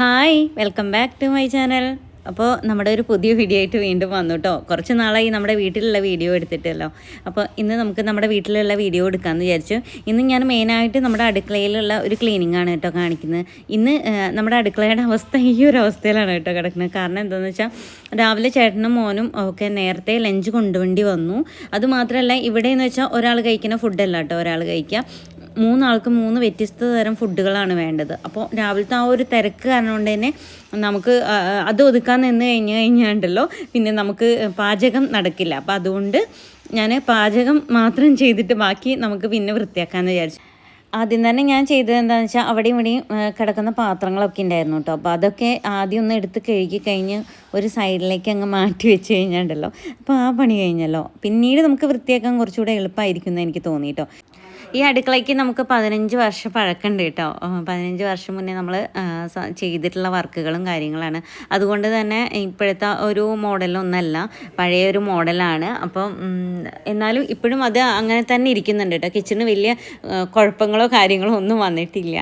Hi welcome back to my channel അപ്പോൾ നമ്മുടെ ഒരു പുതിയ വീഡിയോ ആയിട്ട് വീണ്ടും വന്നു കേട്ടോ കുറച്ച് നാളായി നമ്മുടെ വീട്ടിലുള്ള വീഡിയോ എടുത്തിട്ടല്ലോ. അപ്പോൾ ഇന്ന് നമുക്ക് നമ്മുടെ വീട്ടിലുള്ള വീഡിയോ എടുക്കാമെന്ന് വിചാരിച്ചു. ഇന്ന് ഞാൻ മെയിനായിട്ട് നമ്മുടെ അടുക്കളയിലുള്ള ഒരു ക്ലീനിങ് ആണ് കേട്ടോ കാണിക്കുന്നത്. ഇന്ന് നമ്മുടെ അടുക്കളയുടെ അവസ്ഥ ഈ ഒരു അവസ്ഥയിലാണ് കേട്ടോ കിടക്കുന്നത്. കാരണം എന്താണെന്ന് വെച്ചാൽ രാവിലെ ചേട്ടനും മോനും ഒക്കെ നേരത്തെ ലഞ്ച് കൊണ്ടുവേണ്ടി വന്നു. അതുമാത്രമല്ല ഇവിടെ എന്ന് വെച്ചാൽ ഒരാൾ കഴിക്കുന്ന ഫുഡല്ല കേട്ടോ ഒരാൾ കഴിക്കുക മൂന്നാൾക്ക് മൂന്ന് വ്യത്യസ്ത തരം ഫുഡുകളാണ് വേണ്ടത്. അപ്പോൾ രാവിലത്തെ ആ ഒരു തിരക്ക് കാരണം കൊണ്ട് തന്നെ നമുക്ക് അത് ഒതുക്കാൻ നിന്ന് കഴിഞ്ഞ് കഴിഞ്ഞാണ്ടല്ലോ പിന്നെ നമുക്ക് പാചകം നടക്കില്ല. അപ്പോൾ അതുകൊണ്ട് ഞാൻ പാചകം മാത്രം ചെയ്തിട്ട് ബാക്കി നമുക്ക് പിന്നെ വൃത്തിയാക്കാമെന്ന് വിചാരിച്ചു. ആദ്യം തന്നെ ഞാൻ ചെയ്തത് എന്താണെന്ന് വെച്ചാൽ അവിടെയും ഇവിടെയും കിടക്കുന്ന പാത്രങ്ങളൊക്കെ ഉണ്ടായിരുന്നു കേട്ടോ. അപ്പോൾ അതൊക്കെ ആദ്യം ഒന്ന് എടുത്ത് കഴുകി കഴിഞ്ഞ് ഒരു സൈഡിലേക്ക് അങ്ങ് മാറ്റി വെച്ച് കഴിഞ്ഞാണ്ടല്ലോ. അപ്പോൾ ആ പണി കഴിഞ്ഞല്ലോ. പിന്നീട് നമുക്ക് വൃത്തിയാക്കാൻ കുറച്ചുകൂടെ എളുപ്പമായിരിക്കും എന്ന് എനിക്ക് തോന്നി കേട്ടോ. ഈ അടുക്കളയ്ക്ക് നമുക്ക് പതിനഞ്ച് വർഷം പഴക്കമുണ്ട് കേട്ടോ. പതിനഞ്ച് വർഷം മുന്നേ നമ്മൾ ചെയ്തിട്ടുള്ള വർക്കുകളും കാര്യങ്ങളാണ്. അതുകൊണ്ട് തന്നെ ഇപ്പോഴത്തെ ഒരു മോഡലൊന്നല്ല പഴയ ഒരു മോഡലാണ്. അപ്പം എന്നാലും ഇപ്പോഴും അത് അങ്ങനെ തന്നെ ഇരിക്കുന്നുണ്ട് കേട്ടോ. കിച്ചണിന് വലിയ കുഴപ്പങ്ങളോ കാര്യങ്ങളോ ഒന്നും വന്നിട്ടില്ല.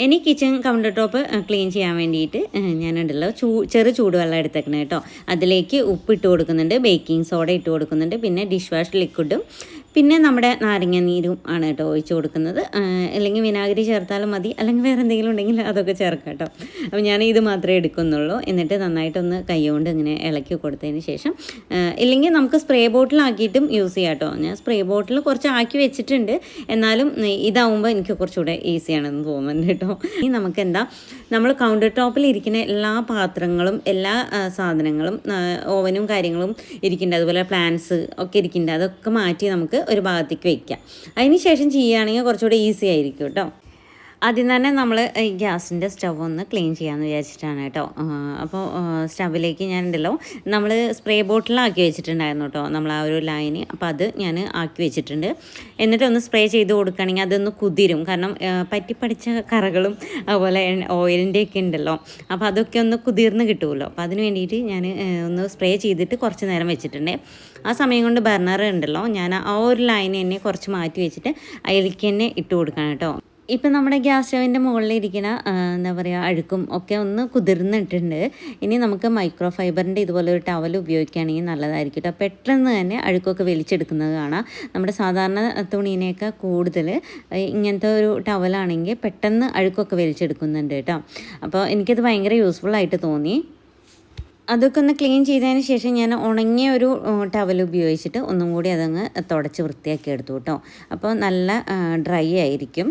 ഇനി കിച്ചൺ കൗണ്ടർ ടോപ്പ് ക്ലീൻ ചെയ്യാൻ വേണ്ടിയിട്ട് ഞാനുണ്ടല്ലോ ചൂ ചെറു ചൂടുവെള്ളം എടുത്തേക്കണേ കേട്ടോ. അതിലേക്ക് ഉപ്പ് ഇട്ട് കൊടുക്കുന്നുണ്ട് ബേക്കിംഗ് സോഡ ഇട്ട് കൊടുക്കുന്നുണ്ട് പിന്നെ ഡിഷ് വാഷ് ലിക്വിഡും പിന്നെ നമ്മുടെ നാരങ്ങ നീരും ആണ് കേട്ടോ ഒഴിച്ചു കൊടുക്കുന്നത്. അല്ലെങ്കിൽ വിനാഗിരി ചേർത്താലും മതി. അല്ലെങ്കിൽ വേറെ എന്തെങ്കിലും ഉണ്ടെങ്കിൽ അതൊക്കെ ചേർക്കാം കേട്ടോ. അപ്പോൾ ഞാൻ ഇത് മാത്രമേ എടുക്കുന്നുള്ളൂ. എന്നിട്ട് നന്നായിട്ടൊന്ന് കൈകൊണ്ട് ഇങ്ങനെ ഇളക്കി കൊടുത്തതിന് ശേഷം ഇല്ലെങ്കിൽ നമുക്ക് സ്പ്രേ ബോട്ടിലാക്കിയിട്ടും യൂസ് ചെയ്യാം കേട്ടോ. ഞാൻ സ്പ്രേ ബോട്ടിൽ കുറച്ച് ആക്കി വെച്ചിട്ടുണ്ട്. എന്നാലും ഇതാവുമ്പോൾ എനിക്ക് കുറച്ചുകൂടെ ഈസിയാണെന്ന് തോന്നുന്നുണ്ട് കേട്ടോ. ഇനി നമുക്ക് എന്താ നമ്മൾ കൗണ്ടർ ടോപ്പിൽ ഇരിക്കുന്ന എല്ലാ പാത്രങ്ങളും എല്ലാ സാധനങ്ങളും ഓവനും കാര്യങ്ങളും ഇരിക്കുന്നുണ്ട്. അതുപോലെ പ്ലാന്റ്സ് ഒക്കെ ഇരിക്കുന്നുണ്ട്. അതൊക്കെ മാറ്റി നമുക്ക് ഒരു ഭാഗത്തേക്ക് വെക്കുക അതിന് ശേഷം ചെയ്യുകയാണെങ്കിൽ കുറച്ചുകൂടെ ഈസി ആയിരിക്കും കേട്ടോ. ആദ്യം തന്നെ നമ്മൾ ഈ ഗ്യാസിന്റെ സ്റ്റവ് ഒന്ന് ക്ലീൻ ചെയ്യാമെന്ന് വിചാരിച്ചിട്ടാണ് കേട്ടോ. അപ്പോൾ സ്റ്റവിലേക്ക് ഞാൻ ഉണ്ടല്ലോ നമ്മൾ സ്പ്രേ ബോട്ടിലാക്കി വെച്ചിട്ടുണ്ടായിരുന്നു കേട്ടോ നമ്മൾ ആ ഒരു ലൈന്. അപ്പോൾ അത് ഞാൻ ആക്കി വെച്ചിട്ടുണ്ട്. എന്നിട്ട് ഒന്ന് സ്പ്രേ ചെയ്ത് കൊടുക്കുകയാണെങ്കിൽ അതൊന്ന് കുതിരും. കാരണം പറ്റിപ്പടിച്ച കറകളും അതുപോലെ ഓയിലിന്റെ ഒക്കെ ഉണ്ടല്ലോ. അപ്പോൾ അതൊക്കെ ഒന്ന് കുതിർന്ന് കിട്ടുമല്ലോ അപ്പോൾ അതിന് വേണ്ടിയിട്ട് ഞാൻ ഒന്ന് സ്പ്രേ ചെയ്തിട്ട് കുറച്ച് നേരം വെച്ചിട്ടുണ്ട്. ആ സമയം കൊണ്ട് ബർണർ ഉണ്ടല്ലോ. ഞാൻ ആ ഒരു ലൈൻ തന്നെ കുറച്ച് മാറ്റി വെച്ചിട്ട് അതിലേക്ക് തന്നെ ഇട്ട് കൊടുക്കണം കേട്ടോ. ഇപ്പം നമ്മുടെ ഗ്യാസ് സ്റ്റവിന്റെ മുകളിലിരിക്കുന്ന എന്താ പറയുക അഴുക്കും ഒക്കെ ഒന്ന് കുതിർന്നിട്ടുണ്ട്. ഇനി നമുക്ക് മൈക്രോ ഫൈബറിന്റെ ഇതുപോലെ ഒരു ടവൽ ഉപയോഗിക്കുകയാണെങ്കിൽ നല്ലതായിരിക്കും കേട്ടോ. പെട്ടെന്ന് തന്നെ അഴുക്കൊക്കെ വലിച്ചെടുക്കുന്നത് കാണാം. നമ്മുടെ സാധാരണ തുണീനേക്കാൾ കൂടുതൽ ഇങ്ങനത്തെ ഒരു ടവലാണെങ്കിൽ പെട്ടെന്ന് അഴുക്കൊക്കെ വലിച്ചെടുക്കുന്നുണ്ട് കേട്ടോ. അപ്പോൾ എനിക്കത് ഭയങ്കര യൂസ്ഫുൾ ആയിട്ട് തോന്നി. അതൊക്കെ ഒന്ന് ക്ലീൻ ചെയ്തതിന് ശേഷം ഞാൻ ഉണങ്ങിയ ഒരു ടവൽ ഉപയോഗിച്ചിട്ട് ഒന്നും കൂടി അതങ്ങ് തുടച്ച് വൃത്തിയാക്കി എടുത്തു കേട്ടോ. അപ്പോൾ നല്ല ഡ്രൈ ആയിരിക്കും.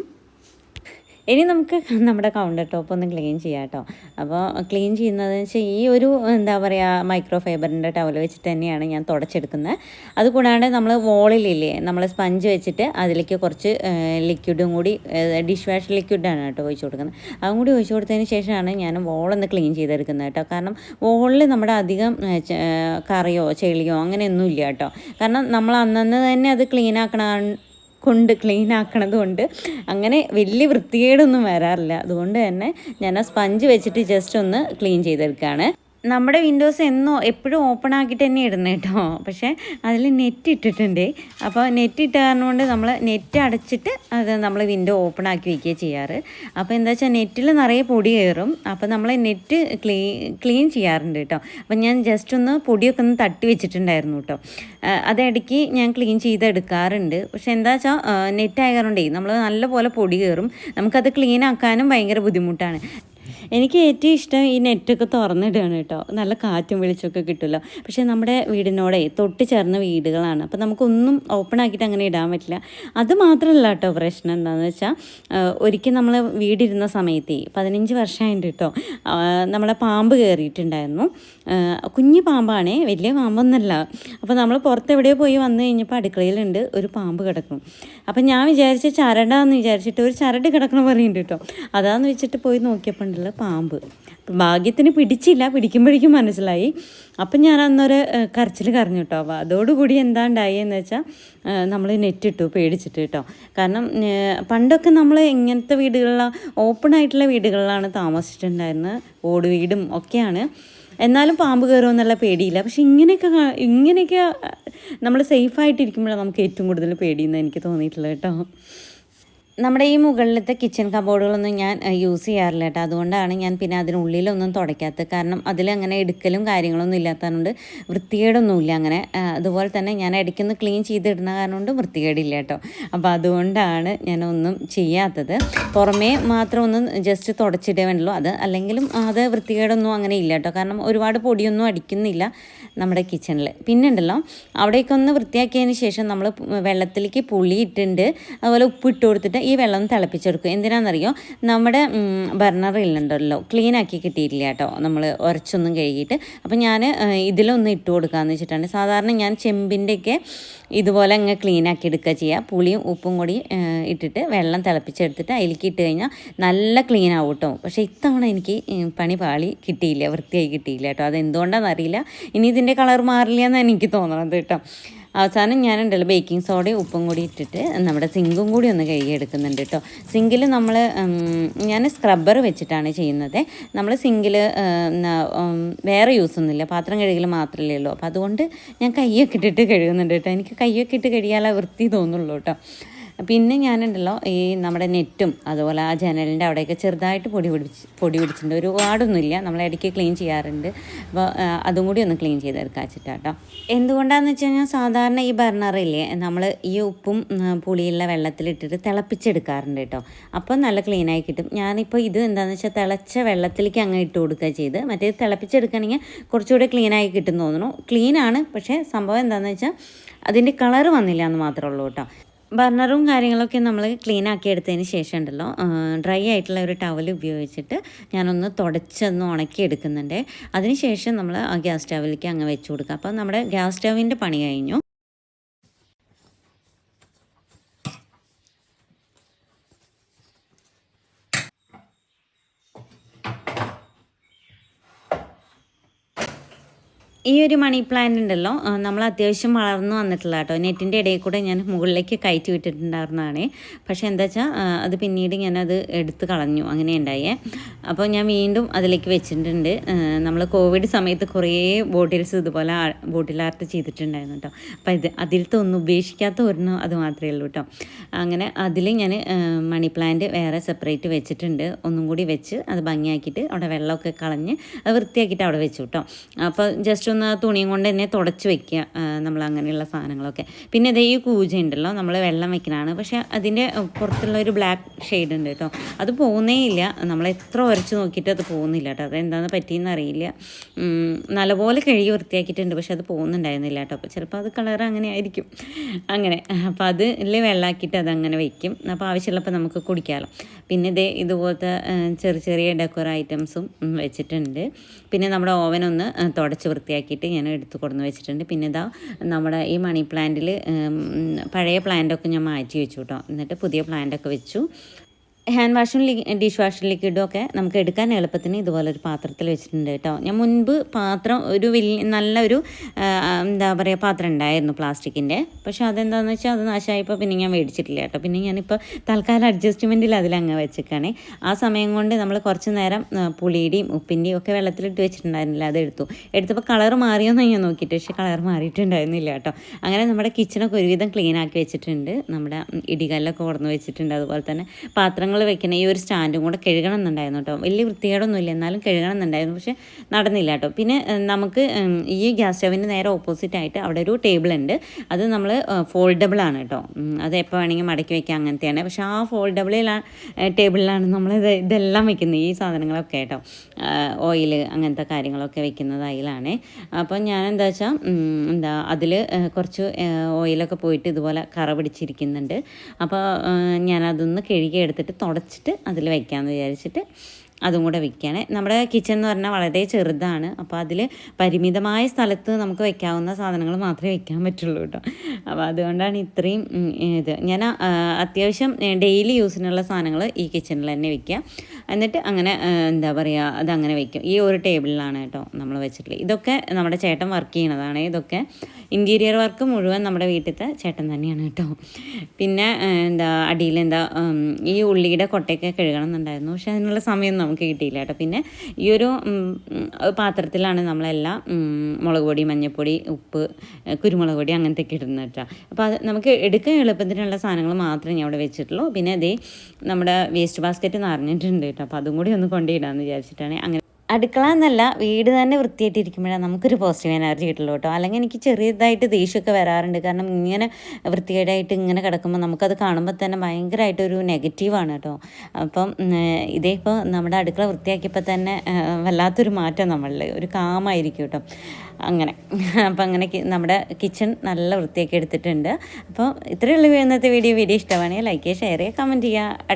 ഇനി നമുക്ക് നമ്മുടെ കൗണ്ടർ ടോപ്പ് ഒന്ന് ക്ലീൻ ചെയ്യാം കേട്ടോ അപ്പോൾ ക്ലീൻ ചെയ്യുന്നതെന്ന് വെച്ചാൽ ഈ ഒരു എന്താ പറയുക മൈക്രോ ഫൈബറിന്റെ ടവൽ വെച്ചിട്ട് തന്നെയാണ് ഞാൻ തുടച്ചെടുക്കുന്നത്. അതുകൂടാണ്ട് നമ്മൾ വോളിലില്ലേ നമ്മൾ സ്പഞ്ച് വെച്ചിട്ട് അതിലേക്ക് കുറച്ച് ലിക്വിഡും കൂടി ഡിഷ് വാഷ് ലിക്വിഡാണ് കേട്ടോ ഒഴിച്ചു കൊടുക്കുന്നത്. അതും കൂടി ഒഴിച്ചു കൊടുത്തതിന് ശേഷമാണ് ഞാൻ വോളൊന്ന് ക്ലീൻ ചെയ്തെടുക്കുന്നത് കേട്ടോ. കാരണം വോളിൽ നമ്മുടെ അധികം കറിയോ ചെളിയോ അങ്ങനെയൊന്നും ഇല്ല കേട്ടോ. കാരണം നമ്മൾ അന്നന്ന് തന്നെ അത് ക്ലീൻ ആക്കണ കൊണ്ട് ക്ലീൻ ആക്കണത് കൊണ്ട് അങ്ങനെ വലിയ വൃത്തികേടൊന്നും വരാറില്ല. അതുകൊണ്ട് തന്നെ ഞാൻ ആ സ്പഞ്ച് വെച്ചിട്ട് ജസ്റ്റ് ഒന്ന് ക്ലീൻ ചെയ്തെടുക്കുകയാണ് നമ്മുടെ വിൻഡോസ് എന്നോ എപ്പോഴും ഓപ്പൺ ആക്കിയിട്ട് തന്നെ ഇടുന്നത് കേട്ടോ പക്ഷേ അതിൽ നെറ്റ് ഇട്ടിട്ടുണ്ട്. അപ്പോൾ നെറ്റ് ഇട്ട കാരണം കൊണ്ട് നമ്മൾ നെറ്റ് അടച്ചിട്ട് അത് നമ്മൾ വിൻഡോ ഓപ്പൺ ആക്കി വയ്ക്കുകയാണ് ചെയ്യാറ്. അപ്പോൾ എന്താ വെച്ചാൽ നെറ്റിൽ നിറയെ പൊടി കയറും. അപ്പോൾ നമ്മൾ നെറ്റ് ക്ലീ ക്ലീൻ ചെയ്യാറുണ്ട് കേട്ടോ അപ്പോൾ ഞാൻ ജസ്റ്റ് ഒന്ന് പൊടിയൊക്കെ ഒന്ന് തട്ടി വെച്ചിട്ടുണ്ടായിരുന്നു കേട്ടോ അതിടയ്ക്ക് ഞാൻ ക്ലീൻ ചെയ്തെടുക്കാറുണ്ട് പക്ഷെ എന്താ വെച്ചാൽ നെറ്റ് ആയതുകൊണ്ടേ നമ്മൾ നല്ലപോലെ പൊടി കയറും. നമുക്കത് ക്ലീൻ ആക്കാനും ഭയങ്കര ബുദ്ധിമുട്ടാണ്. എനിക്ക് ഏറ്റവും ഇഷ്ടം ഈ നെറ്റൊക്കെ തുറന്നിടുകയാണ് കേട്ടോ. നല്ല കാറ്റും വെളിച്ചമൊക്കെ കിട്ടുമല്ലോ. പക്ഷേ നമ്മുടെ വീടിനോടെ തൊട്ട് ചേർന്ന വീടുകളാണ്. അപ്പോൾ നമുക്കൊന്നും ഓപ്പൺ ആക്കിയിട്ട് അങ്ങനെ ഇടാൻ പറ്റില്ല. അത് മാത്രമല്ല കേട്ടോ പ്രശ്നം എന്താണെന്ന് വെച്ചാൽ ഒരിക്കൽ നമ്മൾ വീടിരുന്ന സമയത്തേ പതിനഞ്ച് വർഷമായിട്ട് കേട്ടോ നമ്മളെ പാമ്പ് കയറിയിട്ടുണ്ടായിരുന്നു കുഞ്ഞു പാമ്പാണേ വലിയ പാമ്പൊന്നല്ല. അപ്പോൾ നമ്മൾ പുറത്ത് എവിടെയോ പോയി വന്നു കഴിഞ്ഞപ്പോൾ അടുക്കളയിലുണ്ട് ഒരു പാമ്പ് കിടക്കും. അപ്പം ഞാൻ വിചാരിച്ച ചരടാന്ന് വിചാരിച്ചിട്ട് ഒരു ചരട് കിടക്കണ പറയുന്നുണ്ട് കേട്ടോ. അതാന്ന് വെച്ചിട്ട് പോയി നോക്കിയപ്പോൾ ഉണ്ടല്ലോ പാമ്പ്. ഭാഗ്യത്തിന് പിടിച്ചില്ല പിടിക്കുമ്പോഴേക്കും മനസ്സിലായി. അപ്പം ഞാൻ അന്നൊരു കരച്ചിൽ കരഞ്ഞു കേട്ടോ. അപ്പോൾ അതോടുകൂടി എന്താ ഉണ്ടായി എന്ന് വെച്ചാൽ നമ്മൾ നെറ്റ് ഇട്ടു പേടിച്ചിട്ട് കേട്ടോ. കാരണം പണ്ടൊക്കെ നമ്മൾ ഇങ്ങനത്തെ വീടുകളിലാണ് ഓപ്പൺ ആയിട്ടുള്ള വീടുകളിലാണ് താമസിച്ചിട്ടുണ്ടായിരുന്നത്. ഓട് വീടും ഒക്കെയാണ്. എന്നാലും പാമ്പ് കയറുമോ എന്നുള്ള പേടിയില്ല. പക്ഷെ ഇങ്ങനെയൊക്കെ ഇങ്ങനെയൊക്കെ നമ്മൾ സേഫായിട്ടിരിക്കുമ്പോഴാണ് നമുക്ക് ഏറ്റവും കൂടുതൽ പേടിയെന്ന് എനിക്ക് തോന്നിയിട്ടുള്ളത് കേട്ടോ. നമ്മുടെ ഈ മുകളിലത്തെ കിച്ചൺ കബോർഡുകളൊന്നും ഞാൻ യൂസ് ചെയ്യാറില്ല കേട്ടോ. അതുകൊണ്ടാണ് ഞാൻ പിന്നെ അതിനുള്ളിലൊന്നും തുടയ്ക്കാത്തത്. കാരണം അതിലങ്ങനെ എടുക്കലും കാര്യങ്ങളൊന്നും ഇല്ലാത്തതുകൊണ്ട് വൃത്തികേടൊന്നുമില്ല അങ്ങനെ. അതുപോലെ തന്നെ ഞാൻ ഇടയ്ക്കൊന്ന് ക്ലീൻ ചെയ്തിടുന്ന കാരണം കൊണ്ട് വൃത്തികേടില്ല കേട്ടോ. അപ്പോൾ അതുകൊണ്ടാണ് ഞാനൊന്നും ചെയ്യാത്തത്. പുറമേ മാത്രം ഒന്ന് ജസ്റ്റ് തുടച്ചിടേ വേണ്ടല്ലോ അത് അല്ലെങ്കിലും അത് വൃത്തികേടൊന്നും അങ്ങനെ ഇല്ല കേട്ടോ. കാരണം ഒരുപാട് പൊടിയൊന്നും അടിക്കുന്നില്ല. നമ്മുടെ കിച്ചണിൽ പിന്നെ ഉണ്ടല്ലോ അവിടേക്ക് ഒന്ന് വൃത്തിയാക്കിയതിന് ശേഷം നമ്മൾ വെള്ളത്തിലേക്ക് പുളി ഇട്ടിട്ടുണ്ട് അതുപോലെ ഉപ്പ് ഇട്ട് കൊടുത്തിട്ട് ഈ വെള്ളം തിളപ്പിച്ചെടുക്കും. എന്തിനാണെന്നറിയോ നമ്മുടെ ബർണറിലുണ്ടല്ലോ ക്ലീൻ ആക്കി കിട്ടിയിട്ടില്ല കേട്ടോ. നമ്മൾ ഉരച്ചൊന്നും കഴുകിയിട്ട്. അപ്പം ഞാൻ ഇതിലൊന്ന് ഇട്ട് കൊടുക്കാമെന്ന് വെച്ചിട്ടാണ്. സാധാരണ ഞാൻ ചെമ്പിന്റെയൊക്കെ ഇതുപോലെ അങ്ങ് ക്ലീൻ ആക്കി എടുക്കുക ചെയ്യുക പുളിയും ഉപ്പും കൂടി ഇട്ടിട്ട് വെള്ളം തിളപ്പിച്ചെടുത്തിട്ട് അതിലേക്ക് ഇട്ട് കഴിഞ്ഞാൽ നല്ല ക്ലീൻ ആവും കേട്ടോ. പക്ഷേ ഇത്തവണ എനിക്ക് പണി പാളി കിട്ടിയില്ല വൃത്തിയായി കിട്ടിയില്ല കേട്ടോ. അത് എന്തുകൊണ്ടാണെന്ന് അറിയില്ല ഇനി ഇതിന്റെ കളർ മാറില്ല എന്നാണ് എനിക്ക് തോന്നണത് കേട്ടോ. അവസാനം ഞാനുണ്ടല്ലോ ബേക്കിംഗ് സോഡയും ഉപ്പും കൂടി ഇട്ടിട്ട് നമ്മുടെ സിങ്കും കൂടി ഒന്ന് കഴുകി എടുക്കുന്നുണ്ട് കേട്ടോ. സിങ്കിൽ നമ്മൾ ഞാൻ സ്ക്രബ്ബർ വെച്ചിട്ടാണ് ചെയ്യുന്നത്. നമ്മൾ സിങ്കിൽ വേറെ യൂസ് ഒന്നുമില്ല. പാത്രം കഴുകൽ മാത്രമല്ലേ ഉള്ളൂ. അപ്പോൾ അതുകൊണ്ട് ഞാൻ കൈയൊക്കെ ഇട്ടിട്ട് കഴുകുന്നുണ്ട് കേട്ടോ. എനിക്ക് കൈയൊക്കെ ഇട്ട് കഴുകിയാലേ വൃത്തി തോന്നുള്ളൂ കേട്ടോ. പിന്നെ ഞാനുണ്ടല്ലോ ഈ നമ്മുടെ നെറ്റും അതുപോലെ ആ ജനലിന്റെ അവിടെയൊക്കെ ചെറുതായിട്ട് പൊടി പിടിച്ച് പൊടി പിടിച്ചിട്ടുണ്ട്. ഒരുപാടൊന്നുമില്ല നമ്മൾ ഇടയ്ക്ക് ക്ലീൻ ചെയ്യാറുണ്ട്. അപ്പോൾ അതും കൂടി ഒന്ന് ക്ലീൻ ചെയ്തെടുക്കാൻ വെച്ചിട്ടാട്ടോ എന്തുകൊണ്ടാണെന്ന് വെച്ച് കഴിഞ്ഞാൽ സാധാരണ ഈ ബർണറില്ലേ നമ്മൾ ഈ ഉപ്പും പുളിയുള്ള വെള്ളത്തിലിട്ടിട്ട് തിളപ്പിച്ചെടുക്കാറുണ്ട് കേട്ടോ. അപ്പോൾ നല്ല ക്ലീനായി കിട്ടും. ഞാനിപ്പോൾ ഇത് എന്താണെന്ന് വെച്ചാൽ തിളച്ച വെള്ളത്തിലേക്ക് അങ്ങ് ഇട്ട് കൊടുക്കുക ചെയ്ത്. മറ്റേ തിളപ്പിച്ചെടുക്കുകയാണെങ്കിൽ കുറച്ചുകൂടെ ക്ലീനായി കിട്ടും തോന്നുന്നു. ക്ലീനാണ് പക്ഷേ സംഭവം എന്താണെന്ന് വെച്ചാൽ അതിന്റെ കളറ് വന്നില്ല എന്ന് മാത്രമേ ഉള്ളൂ കേട്ടോ. ബർണറും കാര്യങ്ങളൊക്കെ നമ്മൾ ക്ലീൻ ആക്കി എടുത്തതിന് ശേഷം ഉണ്ടല്ലോ ഡ്രൈ ആയിട്ടുള്ള ഒരു ടവൽ ഉപയോഗിച്ചിട്ട് ഞാനൊന്ന് തുടച്ചൊന്ന് ഉണക്കി എടുക്കുന്നുണ്ട് അതിന് ശേഷം നമ്മൾ ആ ഗ്യാസ് സ്റ്റവിലേക്ക് അങ്ങ് വെച്ച് കൊടുക്കുക. അപ്പോൾ നമ്മുടെ ഗ്യാസ് സ്റ്റവിന്റെ പണി കഴിഞ്ഞു. ഈ ഒരു മണി പ്ലാന്റ് ഉണ്ടല്ലോ നമ്മൾ അത്യാവശ്യം വളർന്നു വന്നിട്ടുള്ള കേട്ടോ. നെറ്റിന്റെ ഇടയിൽ കൂടെ ഞാൻ മുകളിലേക്ക് കയറ്റി വിട്ടിട്ടുണ്ടായിരുന്നതാണ്. പക്ഷേ എന്താ വെച്ചാൽ അത് പിന്നീട് ഞാനത് എടുത്ത് കളഞ്ഞു അങ്ങനെ ഉണ്ടായേ. അപ്പോൾ ഞാൻ വീണ്ടും അതിലേക്ക് വെച്ചിട്ടുണ്ട്. നമ്മൾ കോവിഡ് സമയത്ത് കുറേ ബോട്ടിൽസ് ഇതുപോലെ ബോട്ടിൽ ആർട്ട് ചെയ്തിട്ടുണ്ടായിരുന്നു കേട്ടോ. അപ്പോൾ ഇത് അതിലത്തെ ഒന്നും ഉപേക്ഷിക്കാത്ത ഒരെണ്ണം അത് മാത്രമേ ഉള്ളൂ കേട്ടോ. അങ്ങനെ അതിൽ ഞാൻ മണി പ്ലാന്റ് വേറെ സെപ്പറേറ്റ് വെച്ചിട്ടുണ്ട്. ഒന്നും കൂടി വെച്ച് അത് ഭംഗിയാക്കിയിട്ട് അവിടെ വെള്ളമൊക്കെ കളഞ്ഞ് അത് വൃത്തിയാക്കിയിട്ട് അവിടെ വെച്ചു കേട്ടോ. അപ്പോൾ ജസ്റ്റ് ഒന്ന് തുണിയും കൊണ്ട് തന്നെ തുടച്ച് വെക്കുക നമ്മൾ അങ്ങനെയുള്ള സാധനങ്ങളൊക്കെ. പിന്നെ ഇതേ ഈ കൂജ ഉണ്ടല്ലോ നമ്മൾ വെള്ളം വെക്കണതാണ് പക്ഷേ അതിന്റെ പുറത്തുള്ള ഒരു ബ്ലാക്ക് ഷെയ്ഡ് ഉണ്ട് കേട്ടോ. അത് പോകുന്നേ ഇല്ല. നമ്മൾ എത്ര ഉരച്ച് നോക്കിയിട്ട് അത് പോകുന്നില്ല കേട്ടോ. അതെന്താണെന്ന് പറ്റിയെന്ന് അറിയില്ല. നല്ലപോലെ കഴുകി വൃത്തിയാക്കിയിട്ടുണ്ട്. പക്ഷെ അത് പോകുന്നുണ്ടായിരുന്നില്ല കേട്ടോ. അപ്പോൾ ചിലപ്പോൾ അത് കളർ അങ്ങനെ ആയിരിക്കും. അങ്ങനെ. അപ്പോൾ അത് ഇല്ലേ വെള്ളമാക്കിയിട്ട് അത് അങ്ങനെ വെക്കും. അപ്പോൾ ആവശ്യമുള്ളപ്പോൾ നമുക്ക് കുടിക്കാമല്ലോ. പിന്നെ ഇതേ ഇതുപോലത്തെ ചെറിയ ചെറിയ ഡെക്കോർ ഐറ്റംസും വെച്ചിട്ടുണ്ട്. പിന്നെ നമ്മുടെ ഓവനൊന്ന് തുടച്ച് ആ, വൃത്തിയാക്കിയിട്ട് ഞാൻ എടുത്ത് കൊടുന്ന് വെച്ചിട്ടുണ്ട്. പിന്നെ ഇതാ നമ്മുടെ ഈ മണി പ്ലാന്റിൽ പഴയ പ്ലാന്റൊക്കെ ഞാൻ മാറ്റി വെച്ചു കേട്ടോ. എന്നിട്ട് പുതിയ പ്ലാന്റൊക്കെ വെച്ചു. ഹാൻഡ് വാഷും ഡിഷ് വാഷും ലിക്വിഡും ഒക്കെ നമുക്ക് എടുക്കാൻ എളുപ്പത്തിന് ഇതുപോലൊരു പാത്രത്തിൽ വെച്ചിട്ടുണ്ട് കേട്ടോ. ഞാൻ മുൻപ് പാത്രം ഒരു വലിയ നല്ലൊരു എന്താ പറയുക പാത്രം ഉണ്ടായിരുന്നു പ്ലാസ്റ്റിക്കിന്റെ. പക്ഷേ അതെന്താണെന്ന് വെച്ചാൽ അത് നാശമായപ്പോൾ പിന്നെ ഞാൻ മേടിച്ചിട്ടില്ല കേട്ടോ. പിന്നെ ഞാനിപ്പോൾ തൽക്കാലം അഡ്ജസ്റ്റ്മെന്റിൽ അതിലങ്ങ് വെച്ചേക്കാണേ. ആ സമയം കൊണ്ട് നമ്മൾ കുറച്ച് നേരം പുളിയുടെയും ഉപ്പിന്റെയും ഒക്കെ വെള്ളത്തിലിട്ട് വെച്ചിട്ടുണ്ടായിരുന്നില്ല അത് എടുത്തു. എടുത്തപ്പോൾ കളർ മാറിയോന്ന് ഞാൻ നോക്കിയിട്ട് പക്ഷേ കളർ മാറിയിട്ടുണ്ടായിരുന്നില്ല കേട്ടോ. അങ്ങനെ നമ്മുടെ കിച്ചണൊക്കെ ഒരുവിധം ക്ലീൻ ആക്കി വെച്ചിട്ടുണ്ട്. നമ്മുടെ ഇടികല്ലൊക്കെ ഓർന്ന് വെച്ചിട്ടുണ്ട്. അതുപോലെ തന്നെ പാത്രങ്ങൾ വെക്കണ ഈ ഒരു സ്റ്റാൻഡും കൂടെ കഴുകണം എന്നുണ്ടായിരുന്നു കേട്ടോ. വലിയ വൃത്തികേടൊന്നുമില്ല എന്നാലും കഴുകണം എന്നുണ്ടായിരുന്നു പക്ഷേ നടന്നില്ല കേട്ടോ. പിന്നെ നമുക്ക് ഈ ഗ്യാസ് സ്റ്റവിന് നേരെ ഓപ്പോസിറ്റ് ആയിട്ട് അവിടെ ഒരു ടേബിൾ ഉണ്ട് അത് നമ്മൾ ഫോൾഡബിൾ ആണ് കേട്ടോ. അത് എപ്പോൾ വേണമെങ്കിൽ മടക്കി വെക്കാം അങ്ങനത്തെയാണ്. പക്ഷേ ആ ഫോൾഡബിളിലാണ് ടേബിളിലാണ് നമ്മൾ ഇത് ഇതെല്ലാം വെക്കുന്നത് ഈ സാധനങ്ങളൊക്കെ കേട്ടോ. ഓയിൽ അങ്ങനത്തെ കാര്യങ്ങളൊക്കെ വെക്കുന്നത് അതിലാണ് അപ്പോൾ ഞാൻ എന്താ വെച്ചാൽ എന്താ അതിൽ കുറച്ച് ഓയിലൊക്കെ പോയിട്ട് ഇതുപോലെ കറ പിടിച്ചിരിക്കുന്നുണ്ട്. അപ്പോൾ ഞാനതൊന്ന് കഴുകി എടുത്തിട്ട് തുടച്ചിട്ട് അതിൽ വയ്ക്കാമെന്ന് വിചാരിച്ചിട്ട് അതും കൂടെ വെക്കുകയാണ് നമ്മുടെ കിച്ചൺ എന്ന് പറഞ്ഞാൽ വളരെ ചെറുതാണ്. അപ്പോൾ അതിൽ പരിമിതമായ സ്ഥലത്ത് നമുക്ക് വെക്കാവുന്ന സാധനങ്ങൾ മാത്രമേ വെക്കാൻ പറ്റുള്ളൂ കേട്ടോ. അപ്പോൾ അതുകൊണ്ടാണ് ഇത്രയും ഇത്. ഞാൻ അത്യാവശ്യം ഡെയിലി യൂസിനുള്ള സാധനങ്ങൾ ഈ കിച്ചണിൽ തന്നെ വെക്കുക. എന്നിട്ട് അങ്ങനെ എന്താ പറയുക അതങ്ങനെ വെക്കും. ഈ ഒരു ടേബിളിലാണ് കേട്ടോ നമ്മൾ വെച്ചിട്ടുള്ളത്. ഇതൊക്കെ നമ്മുടെ ചേട്ടൻ വർക്ക് ചെയ്യണതാണ് ഇതൊക്കെ ഇന്റീരിയർ വർക്ക് മുഴുവൻ നമ്മുടെ വീട്ടിലത്തെ ചേട്ടൻ തന്നെയാണ് കേട്ടോ. പിന്നെ എന്താ അടിയിൽ എന്താ ഈ ഉള്ളിയുടെ കൊട്ടയൊക്കെ കഴുകണം എന്നുണ്ടായിരുന്നു. പക്ഷെ അതിനുള്ള സമയം നമുക്ക് കിട്ടിയില്ല കേട്ടോ. പിന്നെ ഈ ഒരു പാത്രത്തിലാണ് നമ്മളെല്ലാം മുളക് പൊടി മഞ്ഞൾപ്പൊടി ഉപ്പ് കുരുമുളക് പൊടി അങ്ങനത്തെ ഒക്കെ ഇടുന്നത് കേട്ടോ. അപ്പോൾ അത് നമുക്ക് എടുക്കാൻ എളുപ്പത്തിനുള്ള സാധനങ്ങൾ മാത്രമേ ഞാൻ അവിടെ വെച്ചിട്ടുള്ളൂ. പിന്നെ അതേ നമ്മുടെ വേസ്റ്റ് ബാസ്ക്കറ്റ് നിറഞ്ഞിട്ടുണ്ട് കേട്ടോ. അപ്പോൾ അതും കൂടി ഒന്ന് കൊണ്ടുപോയിടാമെന്ന് വിചാരിച്ചിട്ടാണ് അങ്ങനെ അടുക്കള എന്നല്ല വീട് തന്നെ വൃത്തിയായിട്ടിരിക്കുമ്പോഴാണ് നമുക്കൊരു പോസിറ്റീവ് എനർജി കിട്ടുള്ളൂ കേട്ടോ. അല്ലെങ്കിൽ എനിക്ക് ചെറിയതായിട്ട് ദേഷ്യമൊക്കെ വരാറുണ്ട്. കാരണം ഇങ്ങനെ വൃത്തികേടായിട്ട് ഇങ്ങനെ കിടക്കുമ്പോൾ നമുക്കത് കാണുമ്പോൾ തന്നെ ഭയങ്കരമായിട്ടൊരു നെഗറ്റീവാണ് കേട്ടോ. അപ്പം ഇതേ ഇപ്പോൾ നമ്മുടെ അടുക്കള വൃത്തിയാക്കിയപ്പോൾ തന്നെ വല്ലാത്തൊരു മാറ്റം നമ്മളിൽ ഒരു കാമായിരിക്കും കേട്ടോ. അങ്ങനെ. അപ്പം അങ്ങനെ നമ്മുടെ കിച്ചൺ നല്ല വൃത്തിയാക്കി എടുത്തിട്ടുണ്ട്. അപ്പോൾ ഇത്രയുള്ള ഇന്നത്തെ വീഡിയോ. വീഡിയോ ഇഷ്ടമാണെങ്കിൽ ലൈക്ക് ചെയ്യുക ഷെയർ ചെയ്യുക കമന്റ് ചെയ്യുക.